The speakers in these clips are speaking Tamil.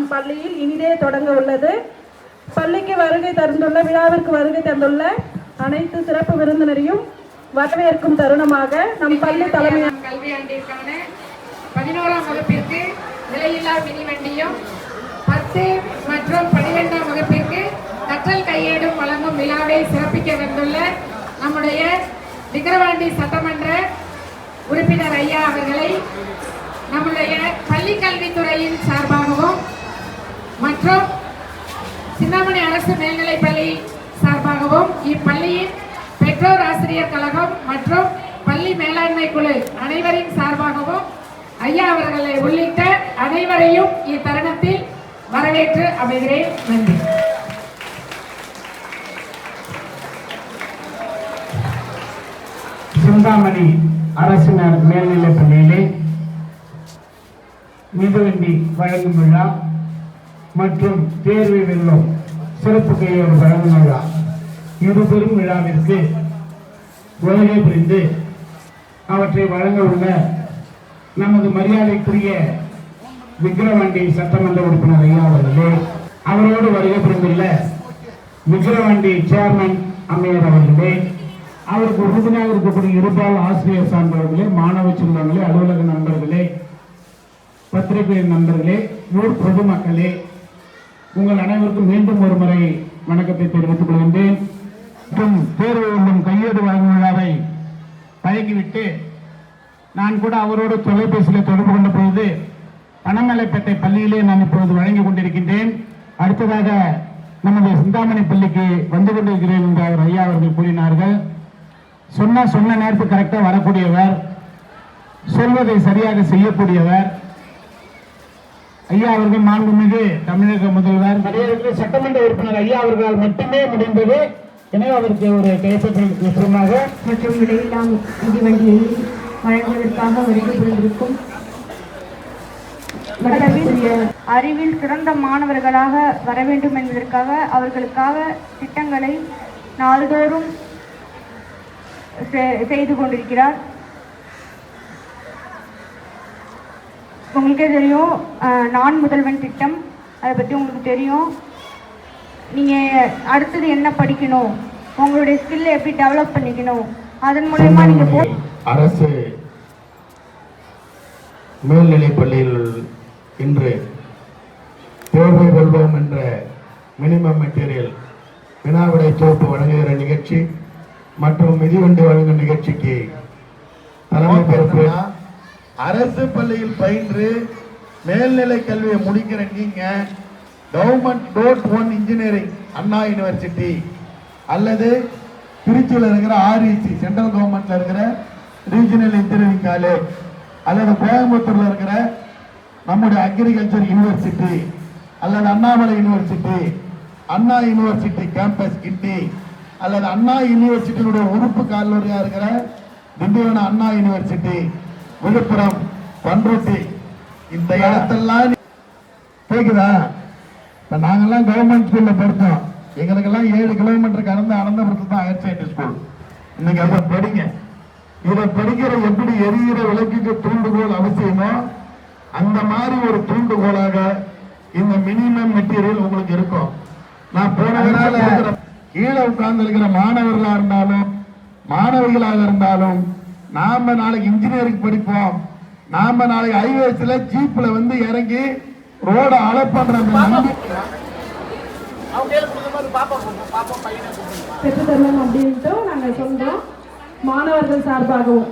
நம் இனிதே தொடங்க உள்ளது. பள்ளிக்கு வருகை தந்துள்ள விழாவிற்கு வருகை தந்துள்ள அனைத்து சிறப்பு விருந்தினரையும் வரவேற்கும் தருணமாக நம் பள்ளி தலைமை கல்வி ஆண்டிற்கான பதினோராம் வகுப்பிற்கு விலையில்லா மிதிவண்டியும் பத்து மற்றும் பனிரெண்டாம் வகுப்பிற்கு கற்றல் கையேடும் வழங்கும் விழாவை சிறப்பிக்க வந்துள்ள நம்முடைய விக்கிரவாண்டி சட்டமன்ற உறுப்பினர் ஐயா அவர்களை நம்முடைய பள்ளி கல்வித்துறையின் சார்பாகவும் மற்றும் சிந்தாமணி அரசு மேல்நிலைப்பள்ளி சார்பாகவும் இப்பள்ளியின் பெற்றோர் ஆசிரியர் கழகம் மற்றும் பள்ளி மேலாண்மை குழு அனைவரின் சார்பாகவும் ஐயா அவர்களை உள்ளிட்ட அனைவரையும் இத்தருணத்தில் வரவேற்று அமைகிறேன். நன்றி. சிந்தாமணி அரசு மேல்நிலைப் பள்ளியிலே மிதுவண்டி வழங்கும் விழா. மற்றும் தேர்வை வெல்லும் சிறப்பு கையோடு வழங்கும் விழா இரு பெரும் விழாவிற்கு உலகை புரிந்து அவற்றை வழங்க உள்ள நமது மரியாதைக்குரிய விக்கிரவாண்டி சட்டமன்ற உறுப்பினர் ஐயா அவர்களே அவரோடு வருகை புரிந்துள்ள விக்கிரவாண்டி சேர்மன் அம்மையார் அவர்களே அவருக்கு உறுதுணையாக இருக்கக்கூடிய இருபால் ஆசிரியர் சார்ந்தவர்களே மாணவ சொந்தங்களே அலுவலக நண்பர்களே பத்திரிகை நண்பர்களே ஊர் பொதுமக்களே உங்கள் அனைவருக்கும் மீண்டும் ஒரு முறை வணக்கத்தை தெரிவித்துக் கொள்கின்றேன். மற்றும் தேர்வு ஒன்றும் கையேடு வழங்கும் விழாவை பழகிவிட்டு நான் கூட அவரோடு தொலைபேசியில் தொடர்பு கொண்ட பொழுது பனமலைப்பேட்டை பள்ளியிலே நான் இப்பொழுது வழங்கிக் கொண்டிருக்கின்றேன். அடுத்ததாக நமது சிந்தாமணி பள்ளிக்கு வந்து கொண்டிருக்கிறேன் என்று அவர் ஐயா அவர்கள் கூறினார்கள். சொன்ன சொன்ன நேரத்துக்கு கரெக்டாக வரக்கூடியவர் சொல்வதை சரியாக செய்யக்கூடியவர் ஐயா அவர்கள் மாண்புமிகு தமிழக முதல்வர். மரியாதைக்குரிய சட்டமன்ற உறுப்பினர் ஐயா அவர்களால் மட்டுமே முடிந்தது. எனவே அவருக்கு ஒரு கைப்பற்றல் நிச்சயமாக மற்றும் விலையில்லா மிதிவண்டியை வழங்குவதற்காக வருகை புரிந்திருக்கும் அறிவில் சிறந்த மாணவர்களாக வர வேண்டும் என்பதற்காக அவர்களுக்காக திட்டங்களை நாள்தோறும் செ- செய்து கொண்டிருக்கிறார். உங்களுக்கே தெரியும் நான் முதல்வன் திட்டம். அதை பற்றி உங்களுக்கு தெரியும். நீங்கள் அடுத்தது என்ன படிக்கணும்? உங்களுடைய ஸ்கில்லை எப்படி டெவலப் பண்ணிக்கணும்? அதன் மூலயமா நீங்கள் அரசு மேல்நிலைப் பள்ளியில் இன்று தேர்வை வெல்வோம் என்ற மினிமம் மெட்டீரியல் வினாவிடை தொகுப்பு வழங்குகிற நிகழ்ச்சி மற்றும் மிதிவண்டி வழங்கும் நிகழ்ச்சிக்கு தலைமை பொறுப்பு அரசு பள்ளியில் பயின்று மேல்நிலை கல்வியை முடிக்கிற நீங்க கவர்மெண்ட் டோட் ஒன் இன்ஜினியரிங் அண்ணா யூனிவர்சிட்டி அல்லது திருச்சியில் இருக்கிற ஆர்இசி சென்ட்ரல் கவர்மெண்ட்ல இருக்கிற ரீஜனல் இன்ஜினியரிங் காலேஜ் அல்லது கோயம்புத்தூர்ல இருக்கிற நம்முடைய அக்ரிகல்ச்சர் யூனிவர்சிட்டி அல்லது Annamalai university Anna university campus கிட்டி அல்லது அண்ணா யூனிவர்சிட்டியினுடைய உறுப்பு கல்லூரியா இருக்கிற திண்டிவன அண்ணா யூனிவர்சிட்டி விழுப்புரம் பண்ருட்டி. இந்த இடத்தெல்லாம் கேக்குதா? இப்ப நாங்கெல்லாம் கவர்மெண்ட் ஸ்கூல்ல படித்தோம். எங்களுக்கெல்லாம் ஏழு கிலோமீட்டர் கடந்து அனந்தபுரத்து தான் ஹையர் செகண்டரி ஸ்கூல் இன்னைக்கு அதை படிங்க. இதை படிக்கிற எப்படி எரிகிற விளக்குக்கு தூண்டுகோல் அவசியமோ அந்த மாதிரி ஒரு தூண்டுகோலாக இந்த மினிமம் மெட்டீரியல் உங்களுக்கு இருக்கும். நான் போனதுனால கீழே உட்கார்ந்து இருக்கிற மாணவர்களா இருந்தாலும் மாணவிகளாக இருந்தாலும் நாம நாளைக்கு இன்ஜினியரிங் படிப்போம். நாம நாளைக்கு ஹைவேஸ்ல ஜீப்ல வந்து இறங்கி ரோட அந்த நம்பிக்கை பெற்றுத்தரணும் அப்படின்ட்டு நாங்கள் சொல்றோம். மாணவர்கள் சார்பாகவும்.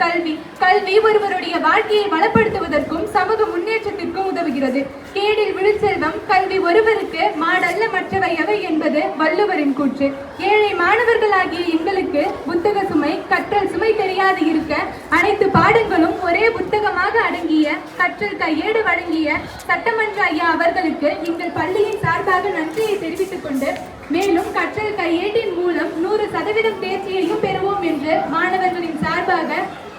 கல்வி. கல்வி ஒருவருடைய வாழ்க்கையை வளப்படுத்துவதற்கும் சமூக முன்னேற்றத்திற்கும் உதவுகிறது. கேடில் விழுச்செல்வம் கல்வி ஒருவருக்கு மாடல்ல மற்றவை எவை என்பது வள்ளுவரின் கூற்று. ஏழை மாணவர்களாகிய எங்களுக்கு புத்தக சுமை கற்றல் சுமை தெரியாது இருக்க அனைத்து பாடங்களும் ஒரே புத்தகமாக அடங்கிய கற்றல் கையேடு வழங்கிய சட்டமன்ற ஐயா அவர்களுக்கு எங்கள் பள்ளியின் சார்பாக நன்றியை தெரிவித்துக் கொண்டு மேலும் கற்றல் கையேட்டின் மூலம் நூறு சதவீதம் தேர்ச்சியையும் பெறுவோம் என்று மாணவர்களின் சார்பாக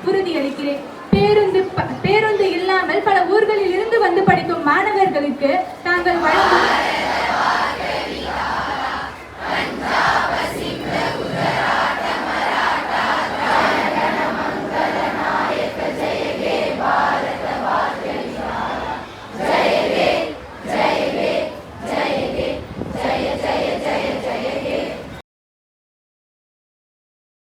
உறுதியளிக்கிறேன் பேருந்து ப- பேருந்து இல்லாமல் பல ஊர்களில் இருந்து வந்து படிக்கும் மாணவர்களுக்கு